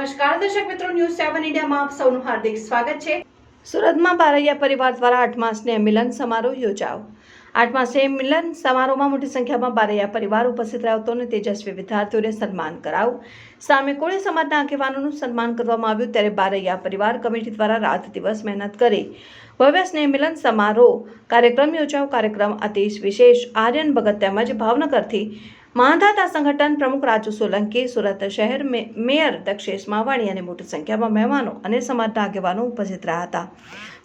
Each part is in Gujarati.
ન્યૂઝ સેવન ઇન્ડિયામાં આપ સૌનું હાર્દિક સ્વાગત છે. સુરતમાં બારૈયા પરિવાર દ્વારા આઠ માસને મિલન સમારોહ યોજાયો. આઠ માસે મિલન સમારોહમાં મોટી સંખ્યામાં બારૈયા પરિવાર ઉપસ્થિત રહ્યો હતો અને તેજસ્વી વિદ્યાર્થીઓને સન્માન કરાવું સામે કોળી સમાજના આગેવાનોનું સન્માન કરવામાં આવ્યું ત્યારે બારૈયા પરિવાર કમિટી દ્વારા રાત દિવસ મહેનત કરી. ભવ્ય સ્નેહ મિલન સમારોહ કાર્યક્રમ યોજાયો. કાર્યક્રમ અતિશ વિશેષ, આર્યન ભગત તેમજ ભાવનગરથી માંધાતા સંગઠન પ્રમુખ રાજુ સોલંકી, સુરત શહેર મેયર દક્ષેશ માવાણી અને મોટી સંખ્યામાં મહેમાનો અને સમાજના આગેવાનો ઉપસ્થિત રહ્યા હતા.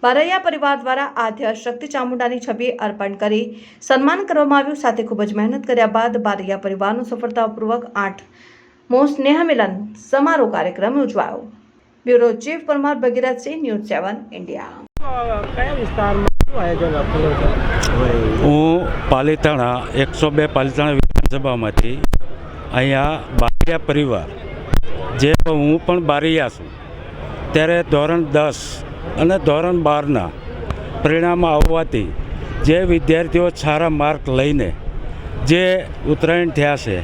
બારૈયા પરિવાર દ્વારા આદ્ય શક્તિ ચામુંડાની છબી અર્પણ કરી સન્માન કરવામાં આવ્યું. સાથે ખૂબ જ મહેનત કર્યા બાદ બારૈયા પરિવારનું સફળતાપૂર્વક આઠ મો સ્નેહ મિલન સમારોહ કાર્યક્રમ યોજવાયો. Bureau chief Parmar Bhagirathsinh, news seven, India. કયા વિસ્તારમાં? હું પાલીતાણા, એકસો બે પાલીતાણા વિધાનસભામાંથી અહીંયા બારિયા પરિવાર, જે હું પણ બારિયા છું, ત્યારે ધોરણ દસ અને ધોરણ બારના પરિણામ આવવાથી જે વિદ્યાર્થીઓ સારા માર્ક લઈને જે ઉત્તરાયણ થયા છે,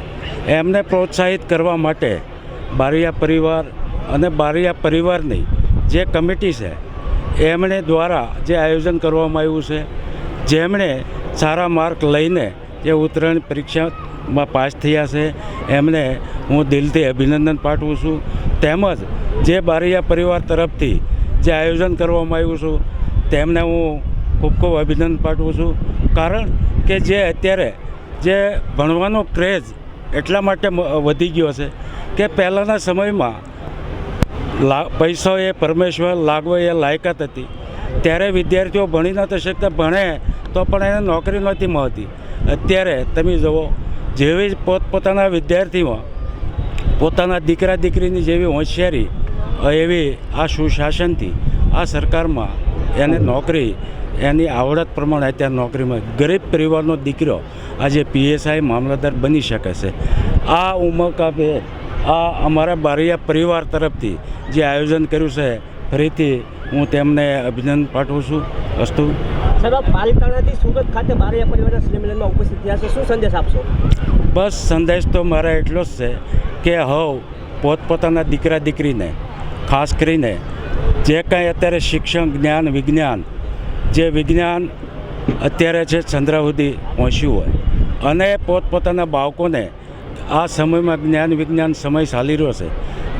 એમને પ્રોત્સાહિત કરવા માટે બારિયા પરિવાર અને બારિયા પરિવારની જે કમિટી છે એમણે દ્વારા જે આયોજન કરવામાં આવ્યું છે, જેમણે સારા માર્ક લઈને જે ઉત્તરાયણ પરીક્ષામાં પાસ થયા છે, એમને હું દિલથી અભિનંદન પાઠવું છું. તેમજ જે બારૈયા પરિવાર તરફથી જે આયોજન કરવામાં આવ્યું છું, તેમને હું ખૂબ ખૂબ અભિનંદન પાઠવું છું. કારણ કે જે અત્યારે જે ભણવાનો ક્રેઝ એટલા માટે વધી ગયો છે કે પહેલાંના સમયમાં લા પૈસો એ પરમેશ્વર લાગવો એ લાયકાત હતી. ત્યારે વિદ્યાર્થીઓ ભણી નહોતા શકતા, ભણે તો પણ એને નોકરી નહોતી મળતી. અત્યારે તમે જુઓ, જેવી પોતપોતાના વિદ્યાર્થીમાં પોતાના દીકરા દીકરીની જેવી હોશિયારી, એવી આ સુશાસનથી આ સરકારમાં એને નોકરી, એની આવડત પ્રમાણે અત્યારે નોકરીમાં ગરીબ પરિવારનો દીકરો આજે પીએસઆઈ મામલતદાર બની શકે છે. આ ઉમક આપે આ અમારા બારૈયા પરિવાર તરફથી જે આયોજન કર્યું છે ફરીથી હું તેમને અભિનંદન પાઠવું છું. વસ્તુ આપ પાલિતાણાથી સુરત ખાતે બારૈયા પરિવારના સંમેલનમાં ઉપસ્થિત થયા છે. શું સંદેશ આપશો? બસ સંદેશ તો મારા એટલો જ છે કે હવ પોતપોતાના દીકરા દીકરીને ખાસ કરીને જે કાંઈ અત્યારે શિક્ષણ જ્ઞાન વિજ્ઞાન જે વિજ્ઞાન અત્યારે છે ચંદ્ર સુધી પહોંચ્યું હોય. અને પોતપોતાના બાળકોને આ સમયમાં જ્ઞાન વિજ્ઞાન સમય ચાલી રહ્યો છે,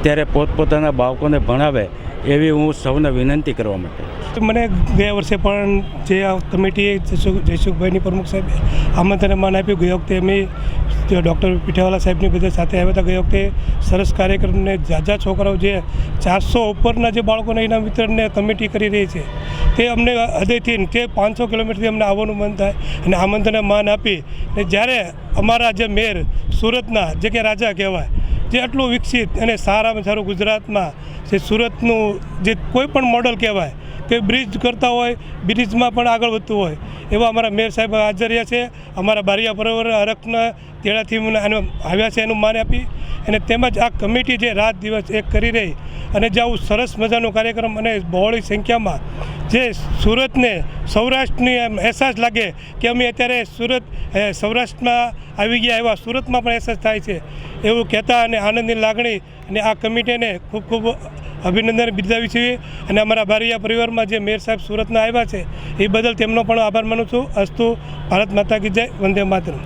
ત્યારે પોતપોતાના બાળકોને ભણાવે એવી હું સૌને વિનંતી કરવા માટે. મને ગયા વર્ષે પણ જે આ જયસુખ જયસુખભાઈની પ્રમુખ સાહેબે આમંત્રણ માન આપ્યું ગયા વખતે અમે ડૉક્ટર પીઠાવાલા સાહેબની બધા સાથે આવ્યા હતા ગયા વખતે સરસ કાર્યક્રમને ઝાઝા છોકરાઓ જે ચારસો ઉપરના જે બાળકોને એના વિતરણને કમિટી કરી રહી છે, તે અમને હૃદયથી તે પાંચસો કિલોમીટરથી અમને આવવાનું મન થાય અને આમંત્રણને માન આપી. ને જ્યારે અમારા જે મેર, સુરતના, જે કે રાજા કહેવાય, જે આટલું વિકસિત અને સારામાં સારું ગુજરાતમાં, જે સુરતનું જે કોઈ પણ મોડલ કહેવાય કે બ્રિજ કરતા હોય બ્રિજમાં પણ આગળ વધતું હોય, એવા અમારા મેયર સાહેબ હાજર રહ્યા છે. અમારા બારિયા પરોવર હરકના તેડાથી આવ્યા છે એનું માન આપી. અને તેમજ આ કમિટી જે રાત દિવસ એક કરી રહી અને જે આવું સરસ મજાનો કાર્યક્રમ અને બહોળી સંખ્યામાં જે સુરતને સૌરાષ્ટ્રની એમ અહેસાસ લાગે કે અમે અત્યારે સુરત સૌરાષ્ટ્રમાં આવી ગયા એવા સુરતમાં પણ અહેસાસ થાય છે, એવું કહેતા અને આનંદની લાગણી અને આ કમિટીને ખૂબ ખૂબ અભિનંદન બિરદાવી છીએ. અને અમારા બારિયા પરિવારમાં જે મેયર સાહેબ સુરતના આવ્યા છે, એ બદલ તેમનો પણ આભાર માનું છું. અસ્તુ ભારત માતા કી જય, વંદે માતરમ.